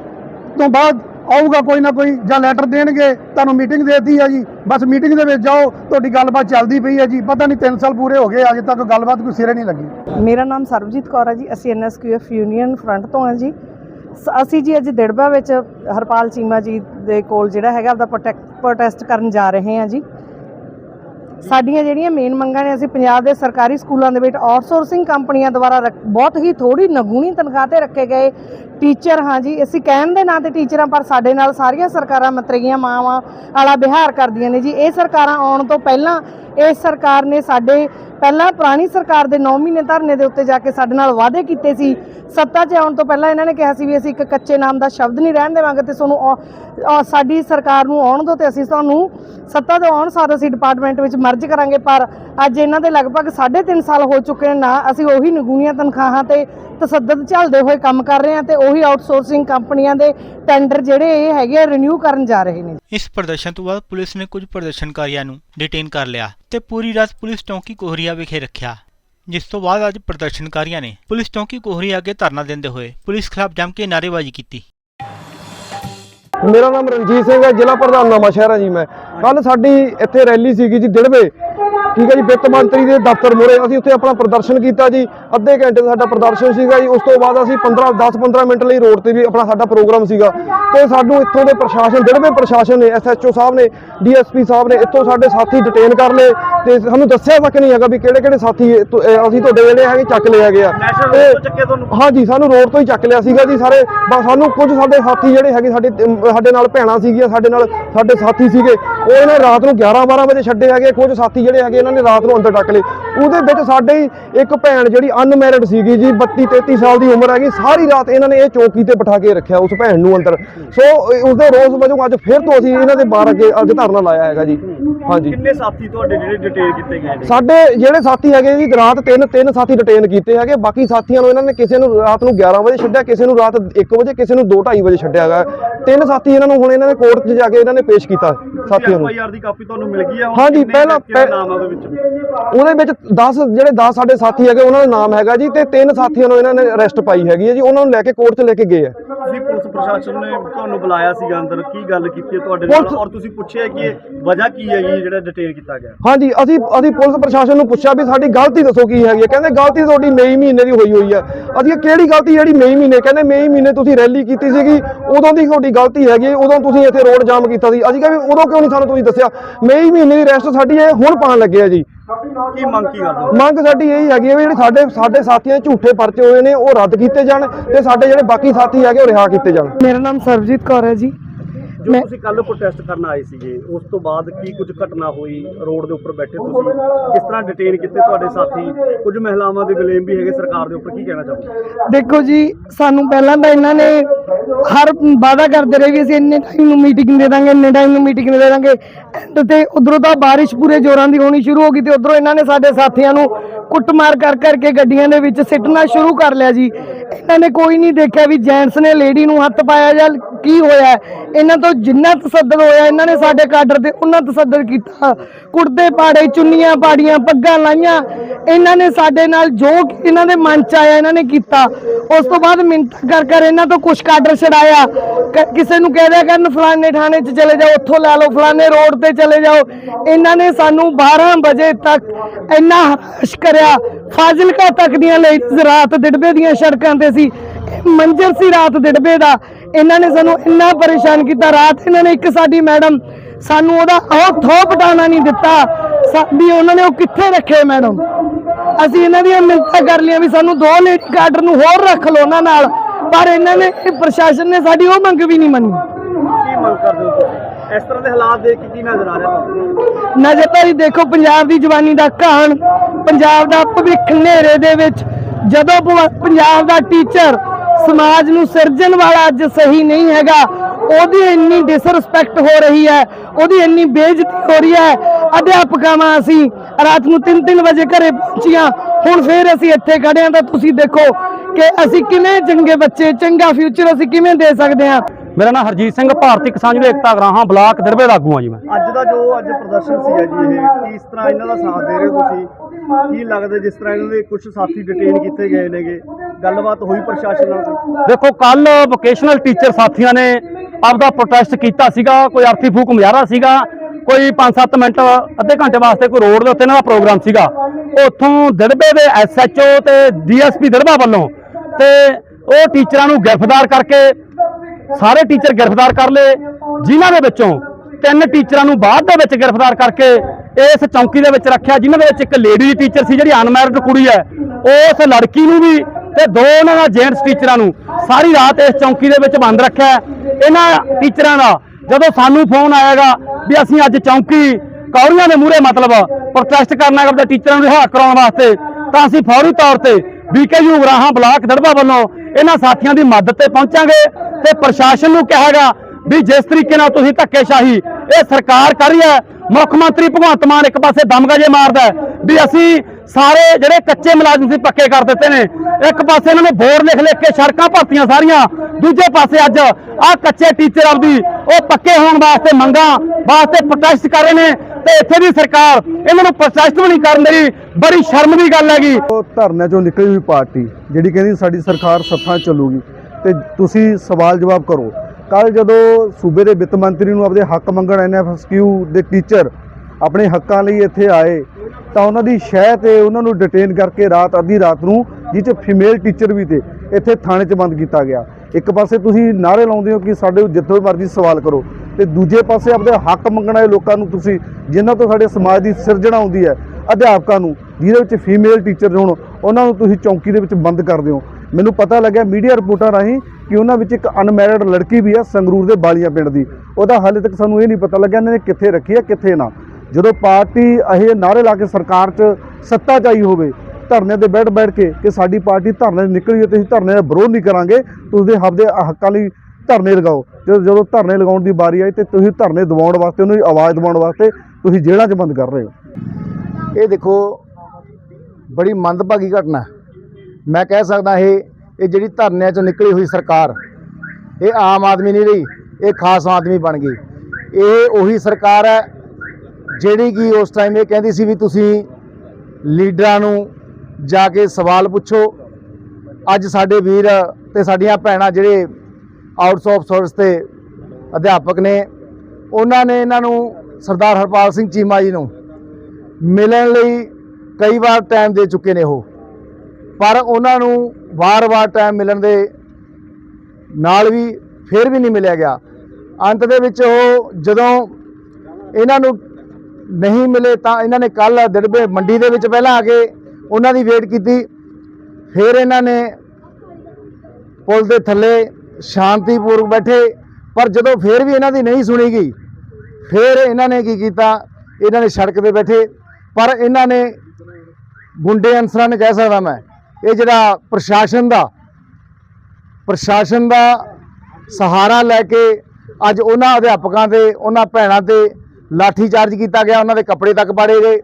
ਤੋਂ ਬਾਅਦ ਆਊਗਾ ਕੋਈ ਨਾ ਕੋਈ ਜਾਂ ਲੈਟਰ ਦੇਣਗੇ, ਤੁਹਾਨੂੰ ਮੀਟਿੰਗ ਦੇਤੀ ਆ ਜੀ। ਬਸ ਮੀਟਿੰਗ ਦੇ ਵਿੱਚ ਜਾਓ, ਤੁਹਾਡੀ ਗੱਲਬਾਤ ਚੱਲਦੀ ਪਈ ਹੈ ਜੀ। ਪਤਾ ਨਹੀਂ 3 ਸਾਲ ਪੂਰੇ ਹੋ ਗਏ, ਅਜੇ ਤੱਕ ਗੱਲਬਾਤ ਕੋਈ ਸਿਰੇ ਨਹੀਂ ਲੱਗੀ। ਮੇਰਾ ਨਾਮ ਸਰਬਜੀਤ ਕੌਰ ਹੈ ਜੀ। ਅਸੀਂ ਐਨਐਸਕੇਐਫ ਯੂਨੀਅਨ ਫਰੰਟ ਤੋਂ ਹਾਂ ਜੀ। ਅਸੀਂ ਜੀ ਅੱਜ ਦਿੜਬਾ ਵਿੱਚ ਹਰਪਾਲ ਚੀਮਾ ਜੀ ਦੇ ਕੋਲ ਜਿਹੜਾ ਹੈਗਾ ਆਪਦਾ ਪ੍ਰੋਟੈਸਟ ਕਰਨ ਜਾ ਰਹੇ ਹਾਂ ਜੀ। ਸਾਡੀਆਂ ਜਿਹੜੀਆਂ ਮੇਨ ਮੰਗਾਂ ਨੇ, ਅਸੀਂ ਪੰਜਾਬ ਦੇ ਸਰਕਾਰੀ ਸਕੂਲਾਂ ਦੇ ਵਿੱਚ ਆਊਟਸੋਰਸਿੰਗ ਕੰਪਨੀਆਂ ਦੁਆਰਾ ਰੱਖ- ਬਹੁਤ ਹੀ ਥੋੜੀ ਨਗੂਣੀ ਤਨਖਾਹ ਤੇ ਰੱਖੇ ਗਏ ਟੀਚਰ ਹਾਂ ਜੀ। ਅਸੀਂ ਕਹਿਣ ਦੇ ਨਾਂ ਤੇ ਟੀਚਰਾਂ ਪਰ ਸਾਡੇ ਨਾਲ ਸਾਰੀਆਂ ਸਰਕਾਰਾਂ ਮਤਰੇਗੀਆਂ ਮਾਵਾਂ ਵਾਲਾ ਵਿਹਾਰ ਕਰਦੀਆਂ ਨੇ ਜੀ। ਇਹ ਸਰਕਾਰਾਂ ਆਉਣ ਤੋਂ ਪਹਿਲਾਂ ਇਸ ਸਰਕਾਰ ਨੇ ਸਾਡੇ ਪਹਿਲਾਂ ਪੁਰਾਣੀ ਸਰਕਾਰ ਦੇ 9 ਮਹੀਨੇ ਧਰਨੇ ਦੇ ਉੱਤੇ ਜਾ ਕੇ ਸਾਡੇ ਨਾਲ ਵਾਅਦੇ ਕੀਤੇ ਸੀ। ਸੱਤਾ 'ਚ ਆਉਣ ਤੋਂ ਪਹਿਲਾਂ ਇਹਨਾਂ ਨੇ ਕਿਹਾ ਸੀ ਵੀ ਅਸੀਂ ਇੱਕ ਕੱਚੇ ਨਾਮ ਦਾ ਸ਼ਬਦ ਨਹੀਂ ਰਹਿਣ ਦੇਵਾਂਗੇ ਤੇ ਤੁਹਾਨੂੰ ਔ- ਸਾਡੀ ਸਰਕਾਰ ਨੂੰ ਆਉਣ ਦਿਓ ਤੇ ਅਸੀਂ ਤੁਹਾਨੂੰ ਸੱਤਾ ਦੇ ਆਉਣ ਸਾਰ ਅਸੀਂ ਡਿਪਾਰਟਮੈਂਟ ਵਿੱਚ ਮਰਜ ਕਰਾਂਗੇ। ਪਰ ਅੱਜ ਇਹਨਾਂ ਦੇ ਲਗਭਗ 3.5 ਸਾਲ ਹੋ ਚੁੱਕੇ ਨੇ ਨਾ, ਅਸੀਂ ਉਹੀ ਨਗੂਨੀਆਂ ਤਨਖਾਹਾਂ ਤੇ ਤਸੱਦਦ ਝੱਲਦੇ ਹੋਏ ਕੰਮ ਕਰ ਰਹੇ ਹਾਂ ਤੇ ਉਹੀ ਆਊਟਸੋਰਸਿੰਗ ਕੰਪਨੀਆਂ ਦੇ ਟੈਂਡਰ ਜਿਹੜੇ ਇਹ ਹੈਗੇ ਆ ਰਿਨਿਊ ਕਰਨ ਜਾ ਰਹੇ ਨੇ। ਇਸ ਪ੍ਰਦਰਸ਼ਨ ਤੋਂ ਬਾਅਦ ਪੁਲਿਸ ਨੇ ਕੁਝ ਪ੍ਰਦਰਸ਼ਨਕਾਰੀਆਂ ਨੂੰ ਡਿਟੇਨ ਕਰ ਲਿਆ ਤੇ ਪੂਰੀ ਰਾਤ ਪੁਲਿਸ ਚੌਂਕੀ ਕੋਹਰੀਆ ਵਿਖੇ ਰੱਖਿਆ ਜਿਸ ਤੋਂ ਬਾਅਦ ਅੱਜ ਪ੍ਰਦਰਸ਼ਨਕਾਰੀਆਂ ਨੇ ਪੁਲਿਸ ਚੌਂਕੀ ਕੋਹਰੀਆ ਅੱਗੇ ਧਰਨਾ ਦਿੰਦੇ ਹੋਏ ਪੁਲਿਸ ਖਿਲਾਫ ਜੰਮ ਕੇ ਨਾਅਰੇਬਾਜ਼ੀ ਕੀਤੀ। ਮੇਰਾ ਨਾਮ ਰਣਜੀਤ ਸਿੰਘ ਹੈ ਜ਼ਿਲ੍ਹਾ ਪ੍ਰਧਾਨ ਨਵਾਂ ਸ਼ਹਿਰ ਹੈ ਜੀ ਮੈਂ। ਕੱਲ ਸਾਡੀ ਇੱਥੇ ਰੈਲੀ ਸੀਗੀ ਜੀ ਦਿੜਵੇ ਠੀਕ ਹੈ ਜੀ, ਵਿੱਤ ਮੰਤਰੀ ਦੇ ਦਫ਼ਤਰ ਮੂਹਰੇ ਅਸੀਂ ਉੱਥੇ ਆਪਣਾ ਪ੍ਰਦਰਸ਼ਨ ਕੀਤਾ ਜੀ। ਅੱਧੇ ਘੰਟੇ ਦਾ ਸਾਡਾ ਪ੍ਰਦਰਸ਼ਨ ਸੀਗਾ ਜੀ। ਉਸ ਤੋਂ ਬਾਅਦ ਅਸੀਂ 15 10-15 ਮਿੰਟ ਲਈ ਰੋਡ ਤੇ ਵੀ ਆਪਣਾ ਸਾਡਾ ਪ੍ਰੋਗਰਾਮ ਸੀਗਾ। ਤੇ ਸਾਨੂੰ ਇੱਥੋਂ ਦੇ ਪ੍ਰਸ਼ਾਸਨ ਦਿੜਵੇ ਪ੍ਰਸ਼ਾਸਨ ਨੇ ਐਸਐਚਓ ਸਾਹਿਬ ਨੇ ਡੀਐਸਪੀ ਸਾਹਿਬ ਨੇ, ਇੱਥੋਂ ਸਾਡੇ ਸਾਥੀ ਡਿਟੇਨ ਕਰ ਲਏ। ਤੇ ਸਾਨੂੰ ਦੱਸਿਆ ਤੱਕ ਨਹੀਂ ਹੈਗਾ ਵੀ ਕਿਹੜੇ ਕਿਹੜੇ ਸਾਥੀ ਇਹ ਤੋਂ- ਇਹ ਅਸੀਂ ਤੁਹਾਡੇ ਜਿਹੜੇ ਹੈਗੇ ਚੱਕ ਲਏ ਹੈਗੇ ਆ। ਨੈਸ਼ਨਲ ਰੋਡ ਤੋਂ ਚੱਕੇ ਤੁਹਾਨੂੰ? ਹਾਂਜੀ ਸਾਨੂੰ ਰੋਡ ਤੋਂ ਹੀ ਚੱਕ ਲਿਆ ਸੀਗਾ ਜੀ ਸਾਰੇ। ਬਸ ਸਾਨੂੰ ਕੁਝ ਸਾਡੇ ਸਾਥੀ ਜਿਹੜੇ ਹੈਗੇ ਸਾਡੇ ਅਮ, ਸਾਡੇ ਨਾਲ ਭੈਣਾਂ ਸੀਗੀਆਂ ਸਾਡੇ ਨਾਲ ਸਾਡੇ ਸਾਥੀ ਸੀਗੇ। ਉਹ ਇਹਨਾਂ ਨੇ ਰਾਤ ਨੂੰ 11 12 ਵਜੇ ਛੱਡੇ ਹੈਗੇ ਕੁਝ ਸਾਥੀ ਜਿਹੜੇ ਹੈਗੇ ਇਹਨਾਂ ਨੇ ਰਾਤ ਨੂੰ ਅੰਦਰ ਡੱਕ ਲਏ। ਉਹਦੇ ਵਿੱਚ ਸਾਡੇ ਇੱਕ ਭੈਣ ਜਿਹੜੀ ਅਨਮੈਰਿਡ ਸੀਗੀ ਜੀ 32 33 ਸਾਲ ਦੀ ਉਮਰ ਹੈਗੀ ਸਾਰੀ ਰਾਤ ਇਹਨਾਂ ਨੇ ਇਹ ਚੌਕੀ ਤੇ ਬਿਠਾ ਕੇ ਰੱਖਿਆ ਉਸ ਭੈਣ ਨੂੰ ਅੰਦਰ। ਸੋ ਉਸਦੇ ਰੋਸ ਵਜੋਂ ਅੱਜ ਫਿਰ ਤੋਂ ਅਸੀਂ ਇਹਨਾਂ ਦੇ ਬਾਹਰ ਅੱਗੇ ਅੱਜ ਧਰਨਾ ਲਾਇਆ ਹੈਗਾ ਜੀ। ਹਾਂਜੀ। ਕਿੰਨੇ ਸਾਥੀ ਤੁਹਾਡੇ ਜਿਹੜੇ ਡਿਟੇਲ ਕੀਤੇ ਗਏ ਨੇ? ਸਾਡੇ ਜਿਹੜੇ ਸਾਥੀ ਹੈਗੇ ਜੀ ਰਾਤ ਤਿੰਨ ਤਿੰਨ ਸਾਥੀ ਡਿਟੇਨ ਕੀਤੇ ਹੈਗੇ ਬਾਕੀ ਸਾਥੀਆਂ ਨੂੰ ਇਹਨਾਂ ਨੇ ਕਿਸੇ ਨੂੰ ਰਾਤ ਨੂੰ 11 ਵਜੇ ਛੱਡਿਆ ਕਿਸੇ ਨੂੰ ਰਾਤ 1 ਵਜੇ ਕਿਸੇ ਨੂੰ 2:30 ਵਜੇ ਛੱਡਿਆ ਹੈਗਾ। ਤਿੰਨ ਸਾਥੀ ਇਹਨਾਂ ਨੂੰ ਹੁਣ ਇਹਨਾਂ ਨੇ ਕੋਰਟ 'ਚ ਜਾ ਕੇ ਇਹਨਾਂ ਨੇ ਪੇਸ਼ ਕੀਤਾ ਸਾਥੀਆਂ ਨੂੰ। ਐਫਆਈਆਰ ਦੀ ਕਾਪੀ ਤੁਹਾਨੂੰ ਮਿਲ ਗਈ ਹੈ ਹੁਣ ਹਾਂਜੀ, ਕਿੰਨੇ ਪਹਿਲਾਂ- ਵਿਅਕਤੀਆਂ ਦਾ ਨਾਮ ਹੈ ਉਹਦੇ ਵਿੱਚ? ਉਹਦੇ ਵਿੱਚ 10 ਜਿਹੜੇ 10 ਸਾਡੇ ਸਾਥੀ ਹੈਗੇ ਉਹਨਾਂ ਦਾ ਨਾਮ ਹੈਗਾ ਜੀ ਤੇ ਤਿੰਨ ਸਾਥੀਆਂ ਨੂੰ ਇਹਨਾਂ ਨੇ ਅਰੈਸਟ ਪਾਈ ਹੈਗੀ ਹੈ ਜੀ ਉਹਨਾਂ ਨੂੰ ਲੈ ਕੇ ਕੋਰਟ 'ਚ ਲੈ ਕੇ ਗਏ ਆ। ਤੁਸੀਂ ਪੁਲਿਸ ਪ੍ਰਸ਼ਾਸਨ ਨੇ ਤੁਹਾਨੂੰ ਬੁਲਾਇਆ ਸੀਗਾ ਅੰਦਰ ਕੀ ਗੱਲ ਕੀਤੀ ਹੈ ਤੁਹਾਡੇ ਨਾਲ? ਪੁਲਿਸ- ਔਰ ਤੁਸੀਂ ਪੁੱਛਿਆ ਕਿ ਇਹ ਵਜ੍ਹਾ ਕੀ ਹੈਗੀ ਜਿਹੜਾ ਡਿਟੇਲ ਕੀਤਾ ਗਿਆ? ਹਾਂਜੀ ਅਸੀਂ ਅਸੀਂ ਪੁਲਿਸ ਪ੍ਰਸ਼ਾਸਨ ਨੂੰ ਪੁੱਛਿਆ ਵੀ ਸਾਡੀ ਗਲਤੀ ਦੱਸੋ ਕੀ ਹੈਗੀ ਹੈ। ਕਹਿੰਦੇ ਗਲਤੀ ਤੁਹਾਡੀ ਮਈ ਮਹੀਨੇ ਦੀ ਹੋਈ ਹੋਈ ਹੈ। ਅਸੀਂ ਕਿਹਾ ਕਿਹੜੀ ਗਲਤੀ ਜਿਹੜੀ ਮਈ ਮਹੀਨੇ? ਕਹਿੰਦੇ ਮਈ ਮਹੀਨੇ ਤੁਸੀਂ ਰੈਲੀ ਕੀਤੀ ਸੀਗੀ ਉਦੋਂ ਦੀ ਤੁਹਾਡੀ ਗਲਤੀ ਹੈਗੀ ਹੈ, ਉਦੋਂ ਤੁਸੀਂ ਇੱਥੇ ਰੋਡ ਜਾਮ ਕੀਤਾ ਸੀ। ਅਸੀਂ ਕਿਹਾ ਵੀ ਉਦੋਂ ਕਿਉਂ ਨਹੀਂ ਸਾਨੂੰ ਤੁਸੀਂ ਦੱਸਿਆ? ਮਈ ਮਹੀਨੇ ਦੀ ਰੈਸਟ ਸਾਡੀ ਇਹ ਹੁਣ ਪਾਣ ਲੱਗੇ ਆ ਜੀ। ਕੀ ਮੰਗ ਕੀ ਕਰਦੇ ਹੋ ਮੰਗ ਸਾਡੀ ਇਹੀ ਹੈਗੀ ਹੈ ਵੀ ਜਿਹੜੇ ਸਾਡੇ ਸਾਡੇ ਸਾਥੀਆਂ ਦੇ ਝੂਠੇ ਪਰਚੇ ਹੋਏ ਨੇ ਉਹ ਰੱਦ ਕੀਤੇ ਜਾਣ ਤੇ ਸਾਡੇ ਜਿਹੜੇ ਬਾਕੀ ਸਾਥੀ ਹੈਗੇ ਉਹ ਰਿਹਾ ਕੀਤੇ ਜਾਣ। ਮੇਰਾ ਨਾਮ ਸਰਬਜੀਤ ਕੌਰ ਹੈ ਜੀ। ਜੋ ਤੁਸੀਂ ਕੱਲ ਪ੍ਰੋਟੈਸਟ ਕਰਨ ਆਏ ਸੀਗੇ ਉਸ ਤੋਂ ਬਾਅਦ ਕੀ ਕੁਝ ਘਟਨਾ ਹੋਈ ਰੋਡ ਦੇ ਉੱਪਰ ਬੈਠੇ ਤੁਸੀਂ? ਕਿਸ ਤਰ੍ਹਾਂ ਡਿਟੇਨ ਕੀਤੇ ਤੁਹਾਡੇ ਸਾਥੀ? ਕੁਝ ਮਹਿਲਾਵਾਂ ਦੇ ਬਲੇਮ ਵੀ ਹੈਗੇ ਸਰਕਾਰ ਦੇ ਉੱਪਰ ਕੀ ਕਹਿਣਾ ਚਾਹੋਗੇ? ਦੇਖੋ ਜੀ ਸਾਨੂੰ ਪਹਿਲਾਂ ਤਾਂ ਇਹਨਾਂ ਨੇ ਹਰ ਵਾਅਦਾ ਕਰਦੇ ਰਹੇ ਵੀ ਅਸੀਂ ਇੰਨੇ ਟਾਈਮ ਨੂੰ ਮੀਟਿੰਗ ਦੇ ਦਾਂਗੇ ਇੰਨੇ ਟਾਈਮ ਨੂੰ ਮੀਟਿੰਗ ਦੇ ਦਾਂਗੇ। ਤੇ ਉਧਰੋਂ ਤਾਂ ਬਾਰਿਸ਼ ਪੂਰੇ ਜ਼ੋਰਾਂ ਦੀ ਹੋਣੀ ਸ਼ੁਰੂ ਹੋ ਗਈ ਤੇ ਉਧਰੋਂ ਇਹਨਾਂ ਨੇ ਸਾਡੇ ਸਾਥੀਆਂ ਨੂੰ ਕੁੱਟਮਾਰ ਕਰ ਕਰਕੇ ਗੱਡੀਆਂ ਦੇ ਵਿੱਚ ਸਿੱਟਣਾ ਸ਼ੁਰੂ ਕਰ ਲਿਆ ਜੀ। ਇਹਨਾਂ ਨੇ ਕੋਈ ਨਹੀਂ ਦੇਖਿਆ ਵੀ ਜੈਂਟਸ ਨੇ ਲੇਡੀ ਨੂੰ ਹੱਥ ਪਾਇਆ ਜਾਂ ਕੀ ਹੋਇਆ। ਇਹਨਾਂ ਤੋਂ ਜਿੰਨਾ ਤਸੱਦਦ ਹੋਇਆ, ਇਹਨਾਂ ਨੇ ਸਾਡੇ ਕਾਡਰ ਤੇ ਉਹਨਾਂ ਤਸੱਦਦ ਕੀਤਾ। ਕੁੜਤੇ ਪਾੜੇ, ਚੁੰਨੀਆਂ ਪਾੜੀਆਂ, ਪੱਗਾਂ ਲਾਈਆਂ। ਇਹਨਾਂ ਨੇ ਸਾਡੇ ਨਾਲ ਜੋ ਇਹਨਾਂ ਦੇ ਮਨ ਚ ਆਇਆ, ਇਹਨਾਂ ਨੇ ਕੀਤਾ। ਉਸ ਤੋਂ ਬਾਅਦ ਮਿੰਟ ਕਰ ਕਰ ਇਹਨਾਂ ਤੋਂ ਕੁਛ ਕਾਡਰ ਛਡਾਇਆ। ਕ- ਕਿਸੇ ਨੂੰ ਕਹਿ ਦਿਆ ਕਰਨ, ਫਲਾਣੇ ਥਾਣੇ 'ਚ ਚਲੇ ਜਾਓ, ਉੱਥੋਂ ਲੈ ਲਓ, ਫਲਾਣੇ ਰੋਡ ਤੇ ਚਲੇ ਜਾਓ। ਇਹਨਾਂ ਨੇ ਸਾਨੂੰ 12 ਵਜੇ ਤੱਕ ਇੰਨਾ ਹਰਾਸ਼ ਕਰਿਆ। ਫਾਜ਼ਿਲਕਾ ਤੱਕ ਦੀਆਂ ਲੇਡੀਜ਼ ਰਾਤ ਦਿੜਬੇ ਦੀਆਂ ਸੜਕਾਂ ਤੇ ਸੀ। ਮੰਜ਼ਰ ਸੀ ਰਾਤ ਦਿੜਬੇ ਦਾ। ਇਹਨਾਂ ਨੇ ਸਾਨੂੰ ਇੰਨਾ ਪਰੇਸ਼ਾਨ ਕੀਤਾ। ਰਾਤ ਇਹਨਾਂ ਨੇ ਇੱਕ ਸਾਡੀ ਮੈਡਮ ਸਾਨੂੰ ਉਹਦਾ ਉਹ ਥੋ ਪਟਾਣਾ ਨਹੀਂ ਦਿੱਤਾ। ਸਾਡੀ ਉਹਨਾਂ ਨੇ ਉਹ ਕਿੱਥੇ ਰੱਖੇ ਮੈਡਮ? ਅਸੀਂ ਇਹਨਾਂ ਦੀਆਂ ਮਿੰਤਾਂ ਕਰ ਲਈਆਂ ਵੀ ਸਾਨੂੰ ਦੋ ਲੇਡੀ ਗਾਰਡਰ ਨੂੰ ਹੋਰ ਰੱਖ ਲਓ ਉਹਨਾਂ ਨਾਲ। ਪਰ ਇਹਨਾਂ ਨੇ ਪ੍ਰਸ਼ਾਸਨ ਨੇ ਸਾਡੀ ਉਹ ਮੰਗ ਵੀ ਨਹੀਂ ਮੰਨੀ। ਕੀ ਮੰਗ ਕਰਦੇ ਹੋ ਤੁਸੀਂ? ਇਸ ਤਰ੍ਹਾਂ ਦੇ ਹਾਲਾਤ ਦੇਖ ਕੇ ਕੀ ਨਜ਼ਰ ਆ ਰਿਹਾ ਤੁਹਾਨੂੰ ਨਜ਼ਰ ਤਾਂ ਦੇਖੋ ਪੰਜਾਬ ਦੀ ਜਵਾਨੀ ਦਾ ਕਹਾਣ ਪੰਜਾਬ ਦਾ ਭਵਿੱਖ ਹਨੇਰੇ ਦੇ ਵਿੱਚ, ਜਦੋਂ ਪੰਜਾਬ ਦਾ ਟੀਚਰ ਸਮਾਜ ਨੂੰ ਸਿਰਜਣ ਵਾਲਾ ਅੱਜ ਸਹੀ ਨਹੀਂ ਹੈਗਾ, ਉਹਦੀ ਇੰਨੀ ਡਿਸਰੈਸਪੈਕਟ ਹੋ ਰਹੀ ਹੈ, ਉਹਦੀ ਇੰਨੀ ਬੇਇੱਜ਼ਤੀ ਹੋ ਰਹੀ ਹੈ ਅਧਿਆਪਕਾਂ ਵਾਂ ਅਸੀਂ ਰਾਤ ਨੂੰ 3-3 ਵਜੇ ਘਰੇ ਪਹੁੰਚੀਆਂ, ਹੁਣ ਫੇਰ ਅਸੀਂ ਇੱਥੇ ਖੜੇ ਹਾਂ ਤਾਂ ਤੁਸੀਂ ਦੇਖੋ ਕਿ ਅਸੀਂ ਕਿਵੇਂ ਚੰਗੇ ਬੱਚੇ, ਚੰਗਾ ਫਿਊਚਰ ਅਸੀਂ ਕਿਵੇਂ ਦੇ ਸਕਦੇ ਹਾਂ। ਮੇਰਾ ਨਾਮ ਹਰਜੀਤ ਸਿੰਘ ਭਾਰਤੀ ਕਿਸਾਨ ਯੂਨੀਅਨ ਏਕਤਾ ਗਰਾਹਾਂ ਬਲਾਕ ਦਿੜਬੇ ਦਾ ਆਗੂ ਹਾਂ ਜੀ ਮੈਂ। ਅੱਜ ਦਾ ਜੋ ਅੱਜ ਪ੍ਰਦਰਸ਼ਨ ਸੀਗਾ ਜੀ ਇਹ ਕਿਸ ਤਰ੍ਹਾਂ ਇਹਨਾਂ ਦਾ ਸਾਥ ਦੇ ਰਹੇ ਹੋ ਤੁਸੀਂ? ਕੀ ਲੱਗਦਾ ਜਿਸ ਤਰ੍ਹਾਂ ਇਹਨਾਂ ਦੇ ਕੁਝ ਸਾਥੀ ਡਿਟੇਨ ਕੀਤੇ ਗਏ ਨੇਗੇ? ਗੱਲਬਾਤ ਹੋਈ ਪ੍ਰਸ਼ਾਸਨ ਨਾਲ? ਦੇਖੋ ਕੱਲ ਵੋਕੇਸ਼ਨਲ ਟੀਚਰ ਸਾਥੀਆਂ ਨੇ ਆਪਦਾ ਪ੍ਰੋਟੈਸਟ ਕੀਤਾ ਸੀਗਾ ਕੋਈ ਅਰਥੀ ਫੂਕ ਮੁਜ਼ਾਹਰਾ ਸੀਗਾ ਕੋਈ 5-7 ਮਿੰਟ ਅੱਧੇ ਘੰਟੇ ਵਾਸਤੇ ਕੋਈ ਰੋਡ ਦੇ ਉੱਤੇ ਇਹਨਾਂ ਦਾ ਪ੍ਰੋਗਰਾਮ ਸੀਗਾ। ਉੱਥੋਂ ਦਿੜਬੇ ਦੇ ਐਸਐਚਓ ਤੇ ਡੀਐਸਪੀ ਦਿੜਬਾ ਵੱਲੋਂ ਤੇ ਉਹ ਟੀਚਰਾਂ ਨੂੰ ਗ੍ਰਿਫਤਾਰ ਕਰਕੇ ਸਾਰੇ ਟੀਚਰ ਗ੍ਰਿਫਤਾਰ ਕਰ ਲਏ। ਜਿਨ੍ਹਾਂ ਦੇ ਵਿੱਚੋਂ ਤਿੰਨ ਟੀਚਰਾਂ ਨੂੰ ਬਾਅਦ ਦੇ ਵਿੱਚ ਗ੍ਰਿਫਤਾਰ ਕਰਕੇ ਇਸ ਚੌਂਕੀ ਦੇ ਵਿੱਚ ਰੱਖਿਆ। ਜਿਨ੍ਹਾਂ ਦੇ ਵਿੱਚ ਇੱਕ ਲੇਡੀ ਟੀਚਰ ਸੀ, ਜਿਹੜੀ ਅਨਮੈਰਿਡ ਕੁੜੀ ਹੈ। ਉਸ ਲੜਕੀ ਨੂੰ ਵੀ ਤੇ ਦੋ ਉਹਨਾਂ ਦਾ ਜੈਂਟਸ ਟੀਚਰਾਂ ਨੂੰ ਸਾਰੀ ਰਾਤ ਇਸ ਚੌਂਕੀ ਦੇ ਵਿੱਚ ਬੰਦ ਰੱਖਿਆ ਇਹਨਾਂ ਟੀਚਰਾਂ ਦਾ ਜਦੋਂ ਸਾਨੂੰ ਫੋਨ ਆਏਗਾ ਵੀ ਅਸੀਂ ਅੱਜ ਚੌਂਕੀ ਕੌੜੀਆਂ ਦੇ ਮੂਹਰੇ ਮਤਲਬ ਪ੍ਰੋਟੈਸਟ ਕਰਨਾ ਹੈ ਟੀਚਰਾਂ ਨੂੰ ਰਿਹਾ ਕਰਾਉਣ ਵਾਸਤੇ, ਤਾਂ ਅਸੀਂ ਫੌਰੀ ਤੌਰ ਤੇ ਬੀਕੇਯੂ ਉਗਰਾਹਾਂ ਬਲਾਕ ਦੜਬਾ ਵੱਲੋਂ ਇਹਨਾਂ ਸਾਥੀਆਂ ਦੀ ਮਦਦ ਤੇ ਪਹੁੰਚਾਂਗੇ। ਤੇ ਪ੍ਰਸ਼ਾਸਨ ਨੂੰ ਕਹਾਂਗਾ ਵੀ ਜਿਸ ਤਰੀਕੇ ਨਾਲ ਤੁਸੀਂ ਧੱਕੇਸ਼ਾਹੀ, ਇਹ ਸਰਕਾਰ ਕਰ ਰਹੀ ਹੈ, ਮੁੱਖ ਮੰਤਰੀ ਭਗਵੰਤ ਮਾਨ ਇੱਕ ਪਾਸੇ ਦਮਗਾਜੇ ਮਾਰਦਾ ਵੀ ਅਸੀਂ ਸਾਰੇ ਜਿਹੜੇ ਕੱਚੇ ਮੁਲਾਜ਼ਮ ਸੀ ਪੱਕੇ ਕਰ ਦਿੱਤੇ ਨੇ, ਇੱਕ ਪਾਸੇ ਇਹਨਾਂ ਨੇ ਬੋਰ ਲਿਖ ਲਿਖ ਕੇ ਸੜਕਾਂ ਭਰਤੀਆਂ ਸਾਰੀਆਂ, ਦੂਜੇ ਪਾਸੇ ਅੱਜ ਆਹ ਕੱਚੇ ਟੀਚਰ ਆਪਦੀ, ਉਹ ਪੱਕੇ ਹੋਣ ਵਾਸਤੇ ਮੰਗਾਂ ਵਾਸਤੇ ਪ੍ਰੋਟੈਸਟ ਕਰ ਰਹੇ ਨੇ ਤੇ ਇੱਥੇ ਦੀ ਸਰਕਾਰ ਇਹਨਾਂ ਨੂੰ ਪ੍ਰੋਟੈਸਟ ਵੀ ਨਹੀਂ ਕਰਨ ਦੀ ਬੜੀ ਸ਼ਰਮ ਦੀ ਗੱਲ ਹੈਗੀ। ਉਹ ਧਰਨੇ ਚੋਂ ਨਿਕਲੀ ਹੋਈ ਪਾਰਟੀ, ਜਿਹੜੀ ਕਹਿੰਦੀ ਸਾਡੀ ਸਰਕਾਰ ਸੱਥਾਂ ਚੱਲੂਗੀ। ਤੇ ਤੁਸੀਂ ਸਵਾਲ ਜਵਾਬ ਕਰੋ। ਕੱਲ ਜਦੋਂ ਸੂਬੇ ਦੇ ਵਿੱਤ ਮੰਤਰੀ ਨੂੰ ਆਪਦੇ ਹੱਕ ਮੰਗਣ ਐਨਐਫਐਸਕਿਊ ਦੇ ਟੀਚਰ ਆਪਣੇ ਹੱਕਾਂ ਲਈ ਇੱਥੇ ਆਏ, ਤਾਂ ਉਹਨਾਂ ਦੀ ਸ਼ਹਿ ਤੇ ਉਹਨਾਂ ਨੂੰ ਡਿਟੇਨ ਕਰਕੇ ਰਾਤ, ਅੱਧੀ ਰਾਤ ਨੂੰ, ਜਿਹ 'ਚ ਫੀਮੇਲ ਟੀਚਰ ਵੀ ਤੇ, ਇੱਥੇ ਥਾਣੇ 'ਚ ਬੰਦ ਕੀਤਾ ਗਿਆ। ਇੱਕ ਪਾਸੇ ਤੁਸੀਂ ਨਾਅਰੇ ਲਾਉਂਦੇ ਹੋ ਕਿ ਸਾਡੇ ਜਿੱਥੋਂ ਮਰਜ਼ੀ ਸਵਾਲ ਕਰੋ, ਤੇ ਦੂਜੇ ਪਾਸੇ ਆਪਣੇ ਹੱਕ ਮੰਗਣ ਵਾਲੇ ਲੋਕਾਂ ਨੂੰ ਤੁਸੀਂ, ਜਿਨ੍ਹਾਂ ਤੋਂ ਸਾਡੇ ਸਮਾਜ ਦੀ ਸਿਰਜਣਾ ਹੁੰਦੀ ਹੈ, ਅਧਿਆਪਕਾਂ ਨੂੰ, ਜਿਹਦੇ ਵਿੱਚ ਫੀਮੇਲ ਟੀਚਰ ਹੋਣ, ਉਹਨਾਂ ਨੂੰ ਤੁਸੀਂ ਚੌਂਕੀ ਦੇ ਵਿੱਚ ਬੰਦ ਕਰਦੇ ਹੋ ਮੈਨੂੰ ਪਤਾ ਲੱਗਿਆ ਮੀਡੀਆ ਰਿਪੋਰਟਾਂ ਰਾਹੀਂ ਕਿ ਉਹਨਾਂ ਵਿੱਚ ਇੱਕ ਅਨਮੈਰਿਡ ਲੜਕੀ ਵੀ ਹੈ ਸੰਗਰੂਰ ਦੇ ਬਾਲੀਆਂ ਪਿੰਡ ਦੀ। ਉਹਦਾ ਹਾਲੇ ਤੱਕ ਸਾਨੂੰ ਇਹ ਨਹੀਂ ਪਤਾ ਲੱਗਿਆ ਇਹਨਾਂ ਨੇ ਕਿੱਥੇ ਰੱਖੀ ਹੈ ਕਿੱਥੇ ਨਾ। ਜਦੋਂ ਪਾਰਟੀ ਇਹ ਨਾਅਰੇ ਲਾ ਕੇ ਸਰਕਾਰ 'ਚ ਸੱਤਾ 'ਚ ਆਈ ਹੋਵੇ, ਧਰਨੇ ਤੇ ਬੈਠ ਬੈਠ ਕੇ ਕਿ ਸਾਡੀ ਪਾਰਟੀ ਧਰਨੇ 'ਚ ਨਿਕਲੀ ਹੈ ਤੇ ਅਸੀਂ ਧਰਨੇ ਦਾ ਵਿਰੋਧ ਨਹੀਂ ਕਰਾਂਗੇ, ਤੁਸੀਂ ਆਪਦੇ ਹੱਕਾਂ ਲਈ ਧਰਨੇ ਲਗਾਓ। ਜਦੋਂ ਜਦੋਂ ਧਰਨੇ ਲਗਾਉਣ ਦੀ ਵਾਰੀ ਆਈ ਤੇ ਤੁਸੀਂ ਧਰਨੇ ਦਬਾਉਣ ਵਾਸਤੇ, ਉਹਨਾਂ ਦੀ ਆਵਾਜ਼ ਦਬਾਉਣ ਵਾਸਤੇ ਤੁਸੀਂ ਜੇਲ੍ਹਾਂ 'ਚ ਬੰਦ ਕਰ ਰਹੇ ਹੋ। ਇਹ ਦੇਖੋ, ਬੜੀ ਮੰਦਭਾਗੀ ਘਟਨਾ ਮੈਂ ਕਹਿ ਸਕਦਾ ਇਹ ਇਹ ਜਿਹੜੀ ਧਰਨਿਆਂ ਚੋਂ ਨਿਕਲੀ ਹੋਈ ਸਰਕਾਰ, ਇਹ ਆਮ ਆਦਮੀ ਨਹੀਂ ਰਹੀ, ਇਹ ਖਾਸ ਆਦਮੀ ਬਣ ਗਈ। ਇਹ ਉਹੀ ਸਰਕਾਰ ਹੈ, ਜਿਹੜੀ ਕਿ ਉਸ ਟਾਈਮ ਇਹ ਕਹਿੰਦੀ ਸੀ ਵੀ ਤੁਸੀਂ ਲੀਡਰਾਂ ਨੂੰ ਜਾ ਕੇ ਸਵਾਲ ਪੁੱਛੋ। ਅੱਜ ਸਾਡੇ ਵੀਰ ਤੇ ਸਾਡੀਆਂ ਭੈਣਾਂ ਜਿਹੜੇ ਆਊਟਸ ਆਫ ਸੋਰਸ ਤੇ ਅਧਿਆਪਕ ਨੇ, ਉਹਨਾਂ ਨੇ ਇਹਨਾਂ ਨੂੰ ਸਰਦਾਰ ਹਰਪਾਲ ਸਿੰਘ ਚੀਮਾ ਜੀ ਨੂੰ ਮਿਲਣ ਲਈ ਕਈ ਵਾਰ ਟਾਈਮ ਦੇ ਚੁੱਕੇ ਨੇ ਉਹ। ਪਰ ਉਹਨਾਂ ਨੂੰ ਵਾਰ-ਵਾਰ ਟਾਈਮ ਮਿਲਣ ਦੇ ਨਾਲ ਵੀ ਫਿਰ ਵੀ ਨਹੀਂ ਮਿਲਿਆ ਗਿਆ। ਅੰਤ ਦੇ ਵਿੱਚ ਉਹ ਜਦੋਂ ਇਹਨਾਂ ਨੂੰ ਨਹੀਂ ਮਿਲੇ ਤਾਂ ਇਹਨਾਂ ਨੇ ਕੱਲ ਦਿੜਬੇ ਮੰਡੀ ਦੇ ਵਿੱਚ ਪਹਿਲਾਂ ਆ ਕੇ ਉਹਨਾਂ ਦੀ ਵੇਟ ਕੀਤੀ। ਫਿਰ ਇਹਨਾਂ ਨੇ ਪੁਲ ਦੇ ਥੱਲੇ ਸ਼ਾਂਤੀਪੂਰਵਕ ਬੈਠੇ। ਪਰ ਜਦੋਂ ਫਿਰ ਵੀ ਇਹਨਾਂ ਦੀ ਨਹੀਂ ਸੁਣੀ ਗਈ, ਫਿਰ ਇਹਨਾਂ ਨੇ ਕੀ ਕੀਤਾ? ਇਹਨਾਂ ਨੇ ਸੜਕ ਤੇ ਬੈਠੇ। ਪਰ ਇਹਨਾਂ ਨੇ ਗੁੰਡੇ ਅਨਸਰਾਂ ਨੇ ਕਹਿ ਸਕਦਾ ਮੈਂ ਇਹ ਜਿਹੜਾ ਪ੍ਰਸ਼ਾਸਨ ਦਾ ਪ੍ਰਸ਼ਾਸਨ ਦਾ ਸਹਾਰਾ ਲੈ ਕੇ ਅੱਜ ਉਹਨਾਂ ਅਧਿਆਪਕਾਂ ਤੇ ਉਹਨਾਂ ਭੈਣਾਂ ਤੇ ਲਾਠੀ ਚਾਰਜ ਕੀਤਾ ਗਿਆ, ਉਹਨਾਂ ਦੇ ਕੱਪੜੇ ਤੱਕ ਪਾੜੇ ਗਏ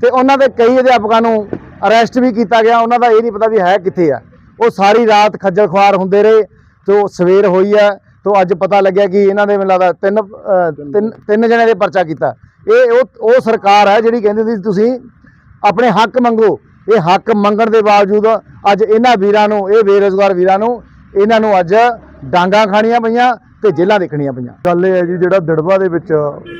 ਤੇ ਉਹਨਾਂ ਦੇ ਕਈ ਅਧਿਆਪਕਾਂ ਨੂੰ ਅਰੈਸਟ ਵੀ ਕੀਤਾ ਗਿਆ। ਉਹਨਾਂ ਦਾ ਇਹ ਨਹੀਂ ਪਤਾ ਵੀ ਹੈ ਕਿੱਥੇ ਆ। ਉਹ ਸਾਰੀ ਰਾਤ ਖੱਜਲ ਖੁਆਰ ਹੁੰਦੇ ਰਹੇ ਤੇ ਸਵੇਰ ਹੋਈ ਹੈ ਤੋਂ ਅੱਜ ਪਤਾ ਲੱਗਿਆ ਕਿ ਇਹਨਾਂ ਦੇ ਮੈਨੂੰ ਲੱਗਦਾ ਤਿੰਨ ਤਿੰਨ ਤਿੰਨ ਜਣਿਆਂ ਦੇ ਪਰਚਾ ਕੀਤਾ। ਇਹ ਉਹ ਉਹ ਸਰਕਾਰ ਹੈ ਜਿਹੜੀ ਕਹਿੰਦੀ ਸੀ ਤੁਸੀਂ ਆਪਣੇ ਹੱਕ ਮੰਗੋ। ਇਹ ਹੱਕ ਮੰਗਣ ਦੇ ਬਾਵਜੂਦ ਅੱਜ ਇਹਨਾਂ ਵੀਰਾਂ ਨੂੰ, ਇਹ ਬੇਰੁਜ਼ਗਾਰ ਵੀਰਾਂ ਨੂੰ, ਇਹਨਾਂ ਨੂੰ ਅੱਜ ਡਾਂਗਾ ਖਾਣੀਆਂ ਪਈਆਂ ਤੇ ਜੇਲ੍ਹਾਂ ਦੇਖਣੀਆਂ ਪਈਆਂ। ਗੱਲ ਇਹ ਹੈ ਜੀ, ਜਿਹੜਾ ਦਿੜਬਾ ਦੇ ਵਿੱਚ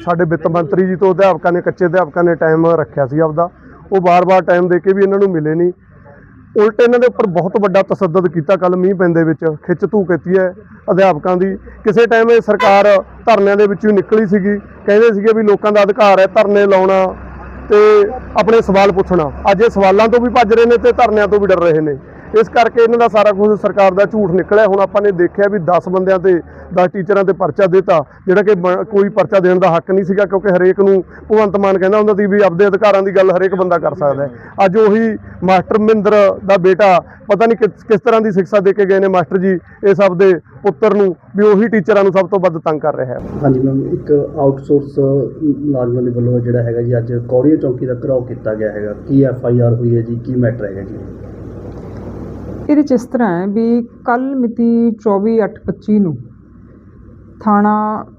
ਸਾਡੇ ਵਿੱਤ ਮੰਤਰੀ ਜੀ ਤੋਂ ਅਧਿਆਪਕਾਂ ਨੇ, ਕੱਚੇ ਅਧਿਆਪਕਾਂ ਨੇ ਟਾਈਮ ਰੱਖਿਆ ਸੀ ਆਪਦਾ, ਉਹ ਬਾਰ-ਬਾਰ ਟਾਈਮ ਦੇ ਕੇ ਵੀ ਇਹਨਾਂ ਨੂੰ ਮਿਲੇ ਨਹੀਂ। ਉਲਟ ਇਹਨਾਂ ਦੇ ਉੱਪਰ ਬਹੁਤ ਵੱਡਾ ਤਸੱਦਦ ਕੀਤਾ ਕੱਲ ਮੀਂਹ ਪੈਂਦੇ ਵਿੱਚ, ਖਿੱਚ ਧੂ ਕੀਤੀ ਹੈ ਅਧਿਆਪਕਾਂ ਦੀ। ਕਿਸੇ ਟਾਈਮ ਇਹ ਸਰਕਾਰ ਧਰਨਿਆਂ ਦੇ ਵਿੱਚੋਂ ਨਿਕਲੀ ਸੀਗੀ, ਕਹਿੰਦੇ ਸੀਗੇ ਵੀ ਲੋਕਾਂ ਦਾ ਅਧਿਕਾਰ ਹੈ ਧਰਨੇ ਲਾਉਣਾ ਤੇ ਆਪਣੇ ਸਵਾਲ ਪੁੱਛਣਾ। ਅੱਜ ਇਹ ਸਵਾਲਾਂ ਤੋਂ ਵੀ ਭੱਜ ਰਹੇ ਨੇ ਤੇ ਧਰਨਿਆਂ ਤੋਂ ਵੀ ਡਰ ਰਹੇ ਨੇ। ਇਸ ਕਰਕੇ ਇਹਨਾਂ ਦਾ ਸਾਰਾ ਕੁਝ ਸਰਕਾਰ ਦਾ ਝੂਠ ਨਿਕਲਿਆ। ਹੁਣ ਆਪਾਂ ਨੇ ਦੇਖਿਆ ਵੀ 10 ਬੰਦਿਆਂ ਤੇ 10 ਟੀਚਰਾਂ ਤੇ ਪਰਚਾ ਦਿੱਤਾ। ਜਿਹੜਾ ਕਿ ਬ- ਕੋਈ ਪਰਚਾ ਦੇਣ ਦਾ ਹੱਕ ਨਹੀਂ ਸੀਗਾ ਕਿਉਂਕਿ ਹਰੇਕ ਨੂੰ ਭਗਵੰਤ ਮਾਨ ਕਹਿੰਦਾ ਹੁੰਦਾ ਸੀ ਵੀ ਆਪਦੇ ਅਧਿਕਾਰਾਂ ਦੀ ਗੱਲ ਹਰੇਕ ਬੰਦਾ ਕਰ ਸਕਦਾ ਅੱਜ ਉਹੀ ਮਾਸਟਰ ਮਹਿੰਦਰ ਦਾ ਬੇਟਾ, ਪਤਾ ਨਹੀਂ ਕਿਸ ਤਰ੍ਹਾਂ ਦੀ ਸਿੱਖਿਆ ਦੇ ਕੇ ਗਏ ਨੇ ਮਾਸਟਰ ਜੀ ਇਸ ਆਪਦੇ ਪੁੱਤਰ ਨੂੰ, ਵੀ ਉਹੀ ਟੀਚਰਾਂ ਨੂੰ ਸਭ ਤੋਂ ਵੱਧ ਤੰਗ ਕਰ ਰਿਹਾ ਹੈ। ਹਾਂਜੀ ਮੈਮ, ਇੱਕ ਆਊਟਸੋਰਸ ਮੁਲਾਜ਼ਮਾਂ ਦੇ ਵੱਲੋਂ ਜਿਹੜਾ ਹੈਗਾ ਜੀ, ਅੱਜ ਕੌੜੀਆ ਚੌਕੀ ਦਾ ਘਰਾਓ ਕੀਤਾ ਗਿਆ ਹੈਗਾ। ਕੀ ਐਫ ਆਈ ਆਰ ਹੋਈ ਹੈ ਜੀ, ਕੀ ਮੈਟਰ ਹੈਗਾ ਜੀ? ਇਹਦੇ 'ਚ ਇਸ ਤਰ੍ਹਾਂ ਹੈ ਵੀ ਕੱਲ ਮਿਤੀ 24/8/25 ਨੂੰ ਥਾਣਾ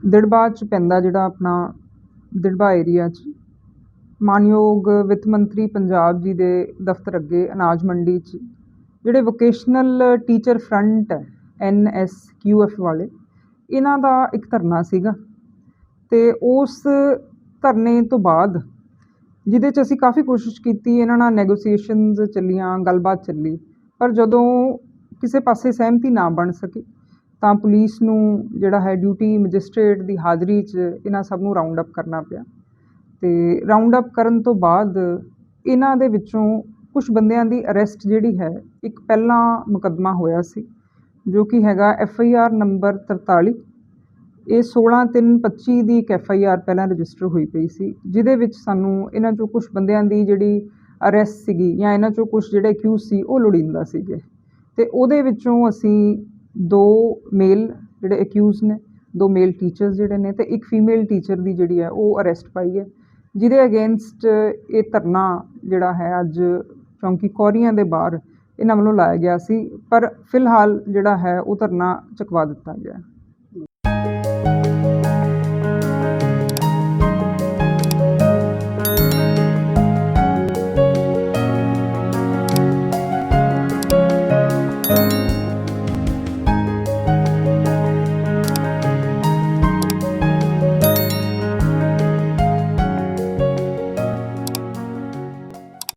ਦਿੜਬਾ 'ਚ ਪੈਂਦਾ ਜਿਹੜਾ ਆਪਣਾ ਦਿੜਬਾ ਏਰੀਆ 'ਚ, ਮਾਨਯੋਗ ਵਿੱਤ ਮੰਤਰੀ ਪੰਜਾਬ ਜੀ ਦੇ ਦਫ਼ਤਰ ਅੱਗੇ ਅਨਾਜ ਮੰਡੀ 'ਚ, ਜਿਹੜੇ ਵੋਕੇਸ਼ਨਲ ਟੀਚਰ ਫਰੰਟ ਹੈ ਐਨ ਐਸ ਕਿਊ ਐਫ ਵਾਲੇ, ਇਹਨਾਂ ਦਾ ਇੱਕ ਧਰਨਾ ਸੀਗਾ ਤੇ ਉਸ ਧਰਨੇ ਤੋਂ ਬਾਅਦ ਜਿਹਦੇ 'ਚ ਅਸੀਂ ਕਾਫੀ ਕੋਸ਼ਿਸ਼ ਕੀਤੀ, ਇਹਨਾਂ ਨਾਲ ਨੈਗੋਸੀਏਸ਼ਨਸ ਚੱਲੀਆਂ, ਗੱਲਬਾਤ ਚੱਲੀ। ਪਰ ਜਦੋਂ ਕਿਸੇ ਪਾਸੇ ਸਹਿਮਤੀ ਨਾ ਬਣ ਸਕੀ, ਤਾਂ ਪੁਲਿਸ ਨੂੰ ਜਿਹੜਾ ਹੈ ਡਿਊਟੀ ਮੈਜਿਸਟ੍ਰੇਟ ਦੀ ਹਾਜ਼ਰੀ 'ਚ ਇਹਨਾਂ ਸਭ ਨੂੰ ਰਾਉਂਡ ਅਪ ਕਰਨਾ ਪਿਆ। ਅਤੇ ਰਾਉਂਡ ਅਪ ਕਰਨ ਤੋਂ ਬਾਅਦ ਇਹਨਾਂ ਦੇ ਵਿੱਚੋਂ ਕੁਝ ਬੰਦਿਆਂ ਦੀ ਅਰੈਸਟ ਜਿਹੜੀ ਹੈ, ਇੱਕ ਪਹਿਲਾਂ ਮੁਕੱਦਮਾ ਹੋਇਆ ਸੀ, ਜੋ ਕਿ ਹੈਗਾ ਐਫ ਆਈ ਆਰ ਨੰਬਰ 43 ਇਹ 16 3 25 ਦੀ ਇੱਕ ਐਫ ਆਈ ਆਰ ਪਹਿਲਾਂ ਰਜਿਸਟਰ ਹੋਈ ਪਈ ਸੀ, ਜਿਹਦੇ ਵਿੱਚ ਸਾਨੂੰ ਇਹਨਾਂ ਚੋਂ ਕੁਝ ਬੰਦਿਆਂ ਦੀ ਜਿਹੜੀ ਅਰੈਸਟ ਸੀਗੀ ਜਾਂ ਇਹਨਾਂ ਚੋਂ ਕੁਝ ਜਿਹੜੇ ਅਕਿਊਜ਼ ਸੀ, ਉਹ ਲੋੜੀਂਦਾ ਸੀਗੇ। ਤੇ ਉਹਦੇ ਵਿੱਚੋਂ ਅਸੀਂ ਦੋ ਮੇਲ ਜਿਹੜੇ ਅਕਿਊਜ਼ ਨੇ, ਦੋ ਮੇਲ ਟੀਚਰਸ ਜਿਹੜੇ ਨੇ ਤੇ ਇੱਕ ਫੀਮੇਲ ਟੀਚਰ ਦੀ ਜਿਹੜੀ ਹੈ, ਉਹ ਅਰੈਸਟ ਪਾਈ ਹੈ, ਜਿਹਦੇ ਅਗੇਂਸਟ ਇਹ ਧਰਨਾ ਜਿਹੜਾ ਹੈ, ਅੱਜ ਚੌਂਕੀ ਕੌਰੀਆਂ ਦੇ ਬਾਹਰ ਇਹਨਾਂ ਵੱਲੋਂ ਲਾਇਆ ਗਿਆ ਸੀ, ਪਰ ਫਿਲਹਾਲ ਜਿਹੜਾ ਹੈ, ਉਹ ਧਰਨਾ ਚੁਕਵਾ ਦਿੱਤਾ ਗਿਆ।